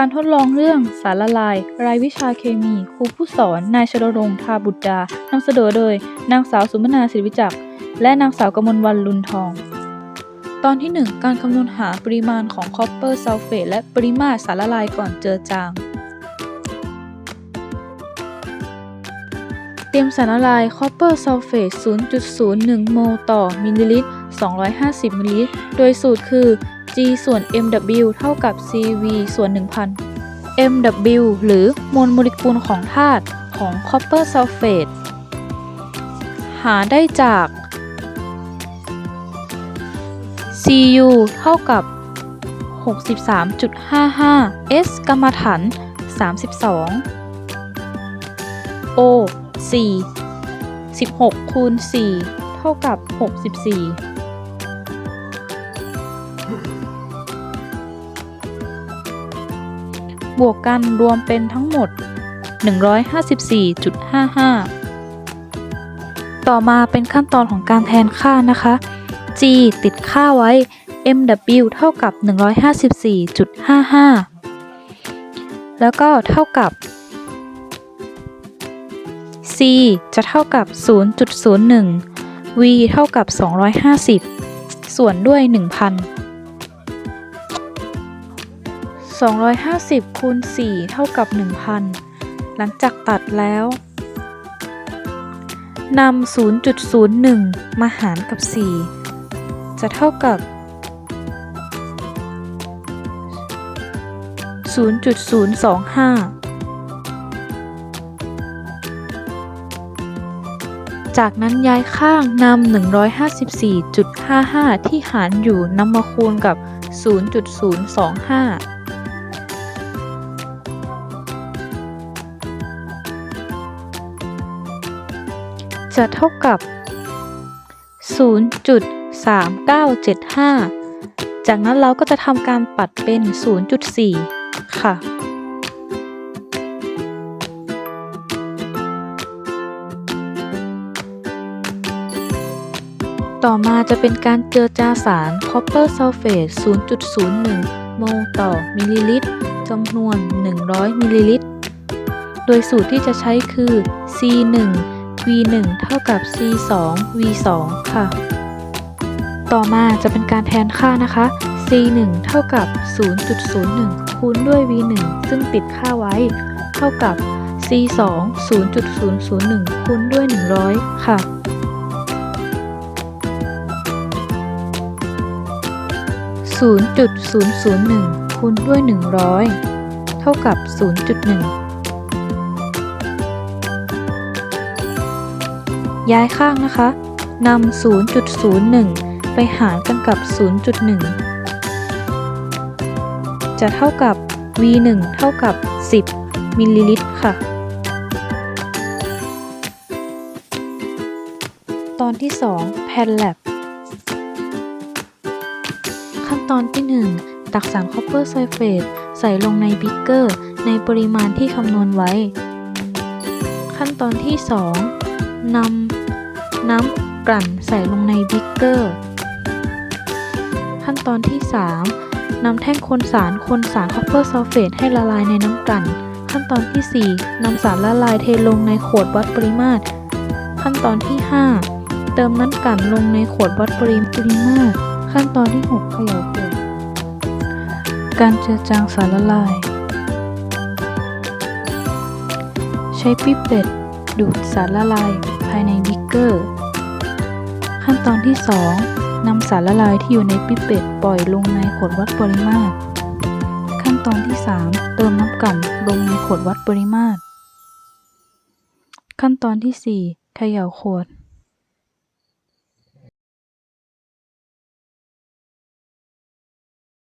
การทดลองเรื่องสารละลาย รายวิชาเคมี ครูผู้สอน นายชรรงค์ทาบุตรดานำเสนอโดย นางสาวสุมนาศิริวิจักรและนางสาวกมลวันลุนทอง ตอนที่ 1 การคำนวณหาปริมาณของคอปเปอร์ซัลเฟตและปริมาตรสารละลายก่อนเจือจาง เตรียมสารละลายคอปเปอร์ซัลเฟต0.01 โมลต่อมิลลิลิตร 250 มิลลิลิตร โดยสูตรคือ G ส่วน MW เท่ากับ CV ส่วน 1000 MW หรือมวลโมเลกุลของธาตุของคอปเปอร์ซัลเฟตหาได้จาก Cu เท่ากับ 63.55 S กรรมฐาน32 O 4 16คูณ4เท่ากับ 64 บวกกันรวมเป็นทั้งหมด 154.55 ต่อมาเป็นขั้นตอนของการแทนค่านะคะ G ติดค่าไว้ MW เท่ากับ 154.55 แล้วก็เท่ากับ C จะเท่ากับ 0.01 V เท่ากับ 250 ส่วนด้วย 1,000 250คูณ4เท่ากับ 1,000 หลังจากตัดแล้วนำ0.01 มาหารกับ 4 จะเท่ากับ 0.025 จากนั้นย้ายข้างนำ154.55 ที่หารอยู่นำมาคูณกับ 0.025 จะเท่ากับ 0.3975 จากนั้นเราก็จะทำการปัดเป็น 0.4 ค่ะต่อมาจะเป็นการเจือจาสารคอปเปอร์ซัลเฟต0.01 โมลต่อมิลลิลิตรจำนวน 100 มิลลิลิตร โดยสูตรที่จะใช้คือ C1 V1 เท่ากับ C2 V2 ค่ะ ต่อมาจะเป็นการแทนค่านะคะ C1 เท่ากับ 0.01 คูณด้วย V1 ซึ่งติดค่าไว้ เท่ากับ C2 0.001 คูณด้วย 100 ค่ะ0.001คูณด้วย 100 เท่ากับ 0.1 ย้ายข้างนะคะนำ 0.01 ไปหารกันกับ 0.1 จะเท่ากับ V1 เท่ากับ 10 มิลลิลิตรค่ะ ตอนที่ 2 แพนแลบขั้นตอนที่ 1 ตักสารคอปเปอร์ไซเฟตใส่ลงในบิ๊กเกอร์ในปริมาณที่คำนวณไว้ ขั้นตอนที่ 2 นำน้ำกลั่นใส่ลงในบิ๊กเกอร์ ขั้นตอนที่ 3นำแท่งคนสารคนสารคอปเปอร์ซัลเฟตให้ละลายในน้ำกลั่น ขั้นตอนที่ 4นำสารละลายเทลงในขวดวัดปริมาตร ขั้นตอนที่ 5 เติมน้ำกลั่นลงในขวดวัดปริมาตร ขั้นตอนที่ 6เขย่าขวดการเจือจางสารละลาย ใช้ปิเปตดูดสารละลายายในบิกเกอร์ ขั้นตอนที่ 2นำสารละลายที่อยู่ในปิเปตปล่อยลงในขวดวัดปริมาตร ขั้นตอนที่ 3 เติมน้ำกลั่นลงในขวดวัดปริมาตร ขั้นตอนที่ 4 เขย่าขวด